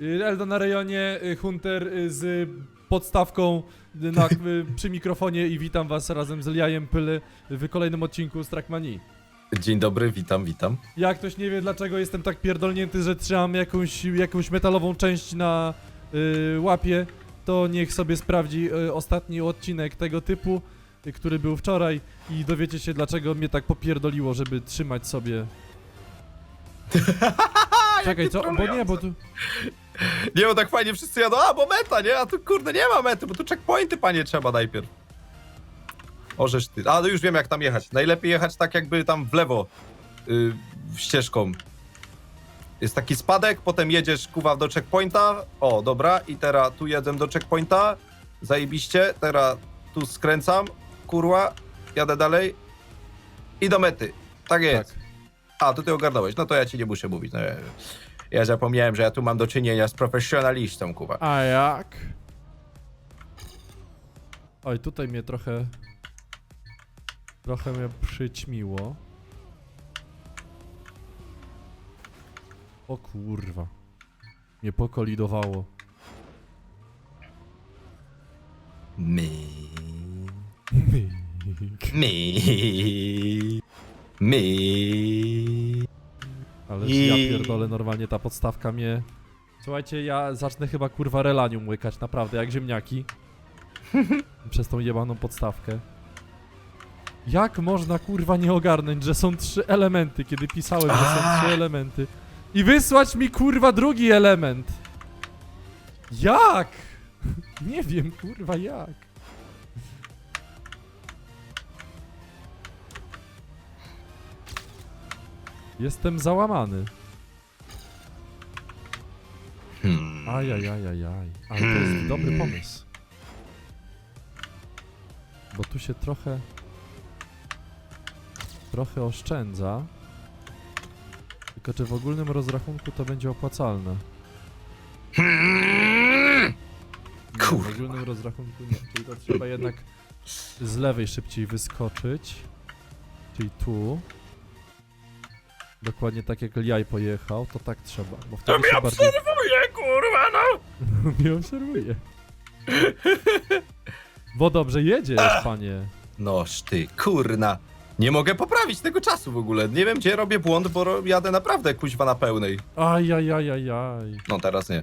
Y, Eldo na rejonie, y, Hunter y, z podstawką na, przy mikrofonie i witam was razem z Liajem Pyly w kolejnym odcinku z Trackmanii. Dzień dobry, witam, witam. Jak ktoś nie wie dlaczego jestem tak pierdolnięty, że trzymam jakąś, jakąś metalową część na y, łapie, to niech sobie sprawdzi y, ostatni odcinek tego typu, y, który był wczoraj i dowiecie się dlaczego mnie tak popierdoliło, żeby trzymać sobie... Czekaj, co? Bo nie, bo tu... Nie, bo tak fajnie wszyscy jadą, a bo meta, nie? A tu kurde nie ma mety, bo tu checkpointy panie trzeba najpierw. Orzesz ty. A, no już wiem jak tam jechać. Najlepiej jechać tak jakby tam w lewo yy, ścieżką. Jest taki spadek, potem jedziesz kuwa do checkpointa. O, dobra, i teraz tu jedę do checkpointa. Zajebiście, teraz tu skręcam, kurwa, jadę dalej i do mety. Tak jest. Tak. A, to ty ogarnąłeś. No to ja ci nie muszę mówić. No, ja, ja zapomniałem, że ja tu mam do czynienia z profesjonalistą, kuwa. A jak? Oj, tutaj mnie trochę... Trochę mnie przyćmiło. O kurwa. Mnie pokolidowało. My. My. My. Ale I- ja pierdolę, normalnie ta podstawka mnie... Słuchajcie, ja zacznę chyba kurwa relanium łykać, naprawdę, jak ziemniaki. Przez tą jebaną podstawkę. Jak można kurwa nie ogarnąć, że są trzy elementy, kiedy pisałem, że są trzy elementy. I wysłać mi kurwa drugi element. Jak? Nie wiem kurwa jak. Jestem załamany. Hmm. Ajajajajaj. Ale to jest dobry pomysł. Bo tu się trochę... Trochę oszczędza. Tylko czy w ogólnym rozrachunku to będzie opłacalne? Nie, w ogólnym rozrachunku nie. Czyli to trzeba jednak z lewej szybciej wyskoczyć. Czyli tu. Dokładnie tak jak Liaj pojechał, to tak trzeba. Bo wtedy się bardziej... obserwuję, kurwa, no! Nie obserwuję. Bo dobrze jedziesz, panie. Noż ty, kurna. Nie mogę poprawić tego czasu w ogóle. Nie wiem, gdzie robię błąd, bo ro- jadę naprawdę kuźwa na pełnej. Ajajajajaj. No teraz nie.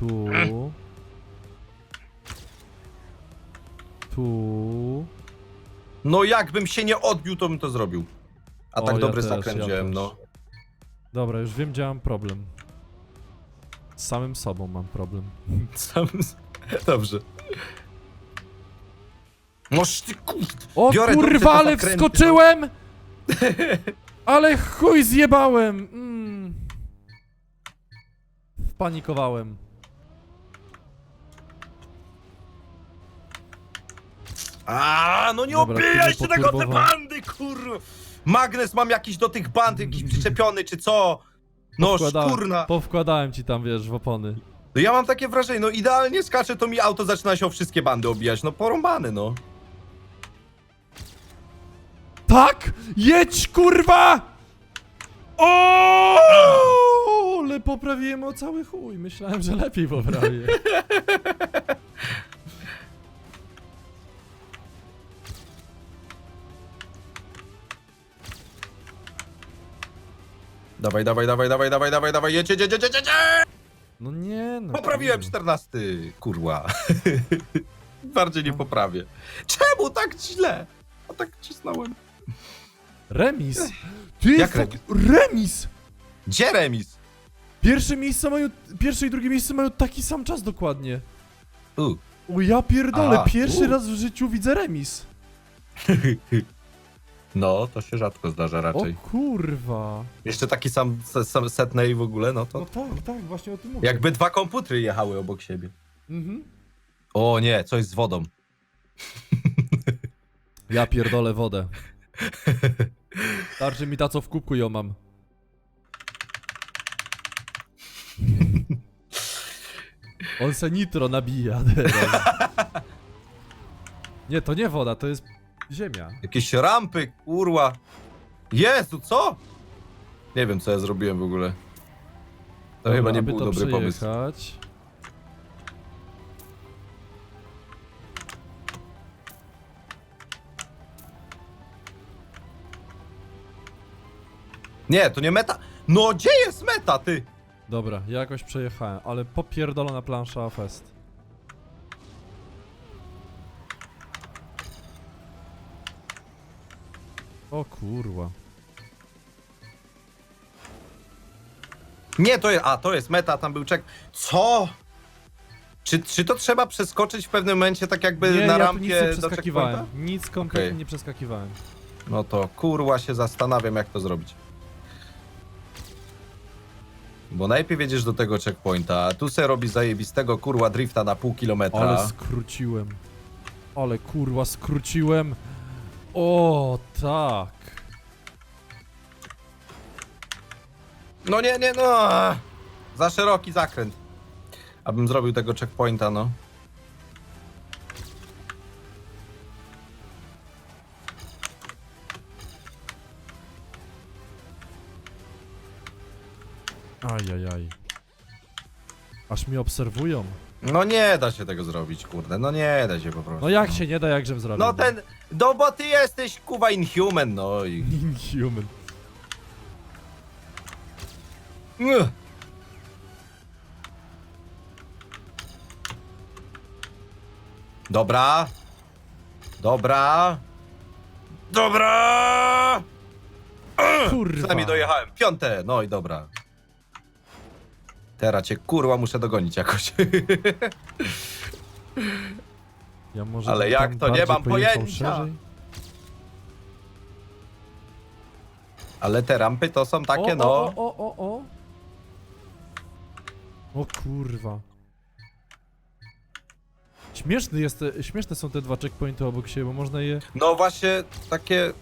Tu. Tu. No jakbym się nie odbił, to bym to zrobił. A O, tak ja dobry też, zakręt ja wziąłem, też. no. Dobra, już wiem, gdzie mam problem. Z samym sobą mam problem. Sam... Dobrze. Noż ty kurde. O Biorę kurwa, ale zakręty, no. wskoczyłem! Ale chuj zjebałem! Mm. Wpanikowałem. A, no nie Dobra, obijaj się tego te bandy, kurwa. Magnes mam jakiś do tych band, jakiś przyczepiony, czy co? Noż, Powkładałem- kurna. Powkładałem ci tam, wiesz, w opony. No ja mam takie wrażenie, no idealnie skacze, to mi auto zaczyna się o wszystkie bandy obijać. No porąbany, no. Tak! Jedź, kurwa! O! Ale poprawiłem o cały chuj. Myślałem, że lepiej poprawię. Dawaj, dawaj, dawaj, dawaj, dawaj, dawaj, dawaj, jedź, jedź, jedź, jedź. No nie no. Poprawiłem kurwa. 14, kurwa. Bardziej nie poprawię. Czemu tak źle? A tak cisnąłem. Remis. Ty, Jak fuck, remis? Gdzie remis? Pierwsze miejsce mają, pierwsze i drugie miejsce mają taki sam czas dokładnie. U. O ja pierdolę, pierwszy u. raz w życiu widzę remis. No, to się rzadko zdarza O raczej. kurwa. Jeszcze taki sam, sam setnej w ogóle, no to... No tak, tak, właśnie o tym mówię. Jakby dwa komputery jechały obok siebie. Mhm. O nie, coś z wodą. Ja pierdolę wodę. Starczy mi ta, co w kubku ją mam. On se nitro nabija teraz. Nie, to nie woda, to jest Ziemia. Jakieś rampy, kurwa. Jezu, co? Nie wiem, co ja zrobiłem w ogóle. To Dobra, chyba nie aby był to dobry pomysł. przejechać. Nie, to nie meta. No, gdzie jest meta, ty? Dobra, ja jakoś przejechałem, ale popierdolona plansza fest. O kurwa. Nie, to jest. A, to jest meta, tam był czek. Co? Czy, czy to trzeba przeskoczyć w pewnym momencie, tak jakby Nie, na ja tu rampie nic nie do przeskakiwałem. checkpointa? Nic kompletnie Okej. nie przeskakiwałem. No to kurwa się zastanawiam, jak to zrobić. Bo najpierw jedziesz do tego checkpointa, a tu se robi zajebistego kurwa drifta na pół kilometra. Ale skróciłem. Ale kurwa skróciłem. O tak. No nie, nie, no. Za szeroki zakręt. Abym zrobił tego checkpointa, no. Ajajaj. Aż mi obserwują. No nie da się tego zrobić, kurde. No nie da się po prostu. No jak się nie da, jakżem zrobił. No ten. No bo ty jesteś kuwa inhuman, no i. Inhuman. Ugh. Dobra. Dobra. Dobra. Kurwa. Przynajmniej dojechałem. Piąte. No i dobra. Teraz cię kurwa muszę dogonić jakoś. Ja może Ale bym jak tam to? Nie bardziej mam pojechał pojęcia. szerzej? Ale te rampy to są takie o, no. O, o, o, o. O kurwa. Śmieszny jest, śmieszne są te dwa checkpointy obok siebie, bo można je... No właśnie takie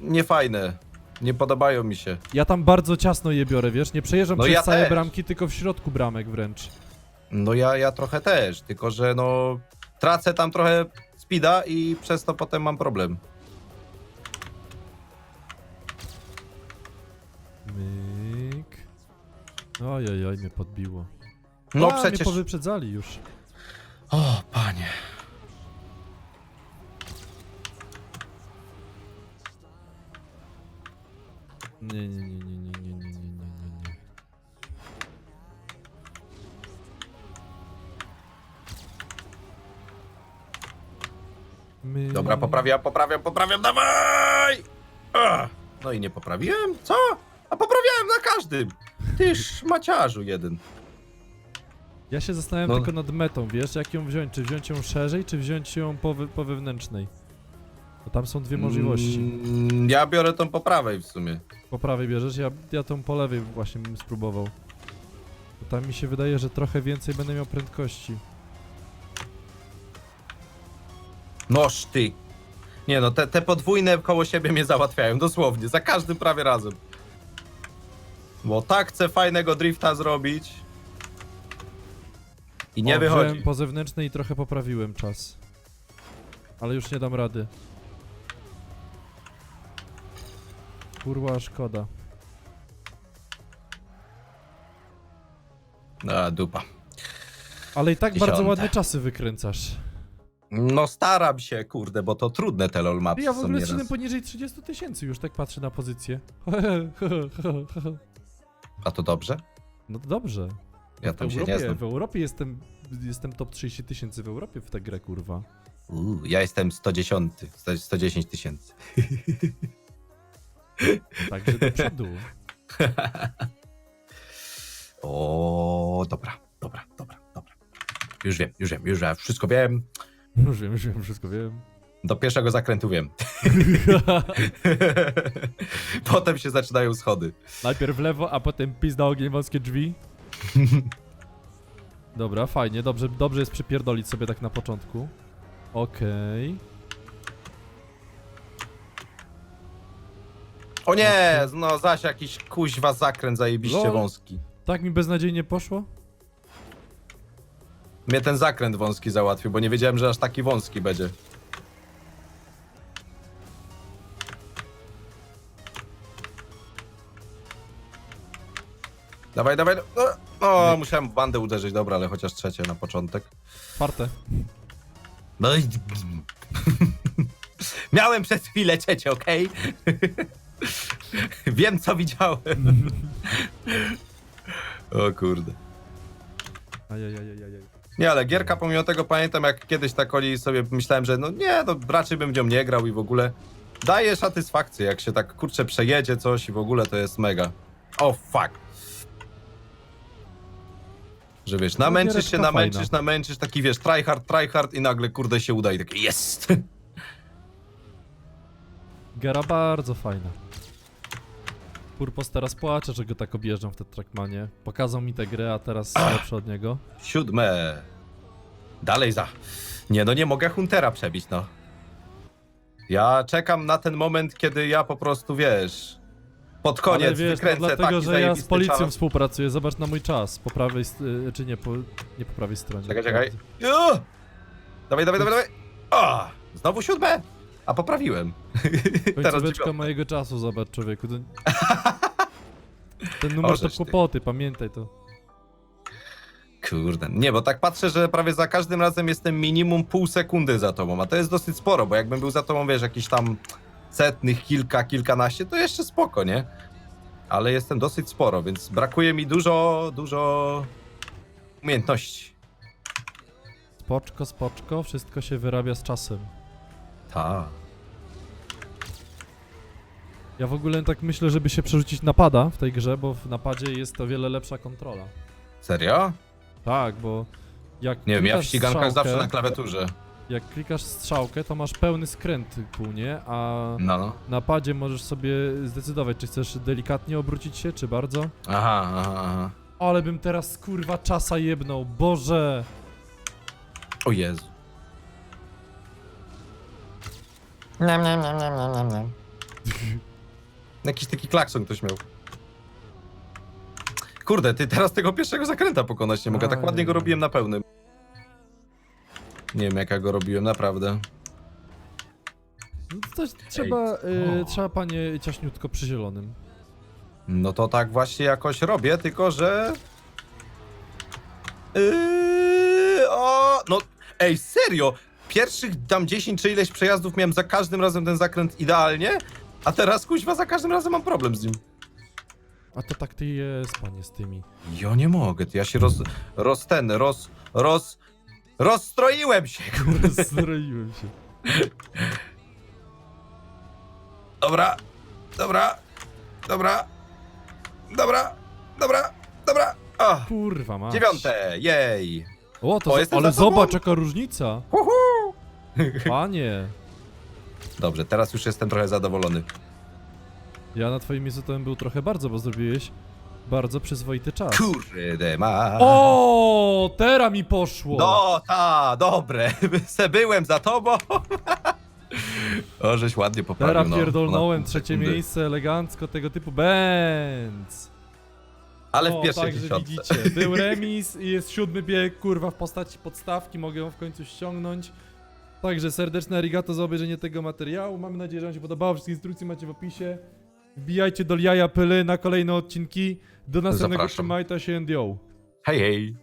niefajne. Nie podobają mi się. Ja tam bardzo ciasno je biorę, wiesz? Nie przejeżdżam No przez ja całe też. bramki, tylko w środku bramek wręcz. No ja, ja trochę też, tylko że no tracę tam trochę speeda i przez to potem mam problem. Myk. Ojojoj, mnie podbiło. No A, mnie przecież... powyprzedzali już. O, panie. Nie, nie, nie, nie, nie, nie, nie, nie, nie, nie, nie. My... Dobra, poprawiam, poprawiam, poprawiam, dawaj! Ach, No i nie poprawiłem? Co? A poprawiałem na każdym. Tyż maciarzu jeden. Ja się zastanawiam No. tylko nad metą, wiesz, jak ją wziąć, czy wziąć ją szerzej, czy wziąć ją po, wy, po wewnętrznej. Bo tam są dwie możliwości. Mm, ja biorę tą po prawej w sumie. Po prawej bierzesz, ja, ja tą po lewej właśnie bym spróbował. Bo tam mi się wydaje, że trochę więcej będę miał prędkości. Noż ty. Nie no, te, te podwójne koło siebie mnie załatwiają, dosłownie, za każdym prawie razem. Bo tak chcę fajnego drifta zrobić. I nie o, wychodzi. po zewnętrznej i trochę poprawiłem czas. Ale już nie dam rady. Kurwa, szkoda. A, dupa. Ale i tak bardzo Dziesiąte. ładne czasy wykręcasz. No staram się, kurde, bo to trudne te lol mapy Ja w są ogóle nieraz. szedłem poniżej 30 tysięcy, już tak patrzę na pozycję. A to dobrze? No to dobrze. Ja w tam się Europie, nie znam. W Europie jestem, jestem top 30 tysięcy w Europie w tę grę, kurwa. Uuu, ja jestem 110, 100 110 tysięcy. Także do przodu. O, dobra, dobra, dobra, dobra. Już wiem, już wiem, już wiem, wszystko wiem. Już wiem, już wiem, wszystko wiem. Do pierwszego zakrętu wiem. Potem się zaczynają schody. Najpierw w lewo, a potem pizda ogień wąskie drzwi. Dobra, fajnie, dobrze, dobrze jest przypierdolić sobie tak na początku. Okej. O nie, no zaś jakiś kuźwa zakręt zajebiście Lol. wąski. Tak mi beznadziejnie poszło? Mnie ten zakręt wąski załatwił, bo nie wiedziałem, że aż taki wąski będzie. Dawaj, dawaj. No, no, no musiałem bandę uderzyć, dobra, ale chociaż trzecie na początek. Czwarte. No i... Miałem przez chwilę ciecie, okej? Wiem, co widziałem. o kurde. Ajajajajaj. Nie, ale gierka pomimo tego pamiętam, jak kiedyś tak oni sobie myślałem, że no nie, no raczej bym w nią nie grał i w ogóle daje satysfakcję, jak się tak kurczę przejedzie coś i w ogóle to jest mega. O fuck. Że wiesz, No, namęczysz się, giereczka namęczysz, fajna. namęczysz, taki wiesz, tryhard, tryhard i nagle kurde się uda i takie jest. Gera bardzo fajna. Purpos teraz płacze, że go tak objeżdżam w te trackmanie. Pokazał mi tę grę, a teraz lepszy od niego. Siódme. Dalej za. Nie, no nie mogę Huntera przebić, no. Ja czekam na ten moment, kiedy ja po prostu, wiesz, pod koniec Ale wiesz, no, wykręcę dlatego, taki że ja z zajebisty policją czas. współpracuję. Zobacz na mój czas. Po prawej, st- y, czy nie po, nie po prawej stronie. Czekaj, czekaj. Jo! Dawaj, dawaj, dawaj, dawaj. O! Znowu siódme? A poprawiłem. Końcóweczka dziewiąte. mojego czasu, zobacz człowieku. To... Ten numer to ty. kłopoty, pamiętaj to. Kurde. Nie, bo tak patrzę, że prawie za każdym razem jestem minimum pół sekundy za tobą, a to jest dosyć sporo, bo jakbym był za tobą, wiesz, jakiś tam setnych, kilka, kilkanaście, to jeszcze spoko, nie? Ale jestem dosyć sporo, więc brakuje mi dużo, dużo umiejętności. Spoczko, spoczko, wszystko się wyrabia z czasem. Ta. Ja w ogóle tak myślę, żeby się przerzucić na pada w tej grze, bo w napadzie jest to wiele lepsza kontrola. Serio? Tak, bo jak Nie wiem, ja w klikasz ścigankach strzałkę, zawsze na klawiaturze. Jak klikasz strzałkę, to masz pełny skręt pół, nie? A No, no. na padzie możesz sobie zdecydować, czy chcesz delikatnie obrócić się, czy bardzo. Aha, aha, aha. Ale bym teraz kurwa czasa jebnął, Boże! O Jezu. Nam, nam, nam, nam, nam, nam, nam. Jakiś taki klakson ktoś miał. Kurde, ty teraz tego pierwszego zakręta pokonać nie mogę. Tak ładnie go robiłem na pełnym. Nie wiem, jak ja go robiłem, naprawdę. No to Coś trzeba, y, trzeba panie ciaśniutko przy zielonym. No to tak właśnie jakoś robię, tylko że. Yy, o, no, ej, serio? Pierwszych tam 10 czy ileś przejazdów miałem za każdym razem ten zakręt idealnie, a teraz kuźwa za każdym razem mam problem z nim. A to tak ty jest, panie, z tymi. Ja nie mogę, ty, ja się roz, roz ten, roz, roz, rozstroiłem się, kurde. Zroiłem się. Dobra, dobra, dobra, dobra, dobra, dobra. O, Kurwa, masz. dziewiąte, jej. O, to O, za- jestem ale za tobą. zobacz, jaka różnica. Uhu. Panie, Dobrze, teraz już jestem trochę zadowolony. ja na twoim miejscu to bym był trochę bardzo, bo zrobiłeś bardzo przyzwoity czas. Kurde ma. O, teraz mi poszło. No, ta, dobre. Se byłem za tobą. O, żeś ładnie poprawił. Teraz no, pierdolnąłem pół trzecie sekundy. miejsce, elegancko, tego typu Benz. Ale w pierwszej dziesiątce. widzicie, był remis i jest siódmy bieg, kurwa, w postaci podstawki, mogę ją w końcu ściągnąć. Także serdeczne arigato za obejrzenie tego materiału, mamy nadzieję, że wam się podobało, wszystkie instrukcje macie w opisie. Wbijajcie do jaja pyly na kolejne odcinki. Do następnego Zapraszam. trzymajcie się and yo. Hej, hej.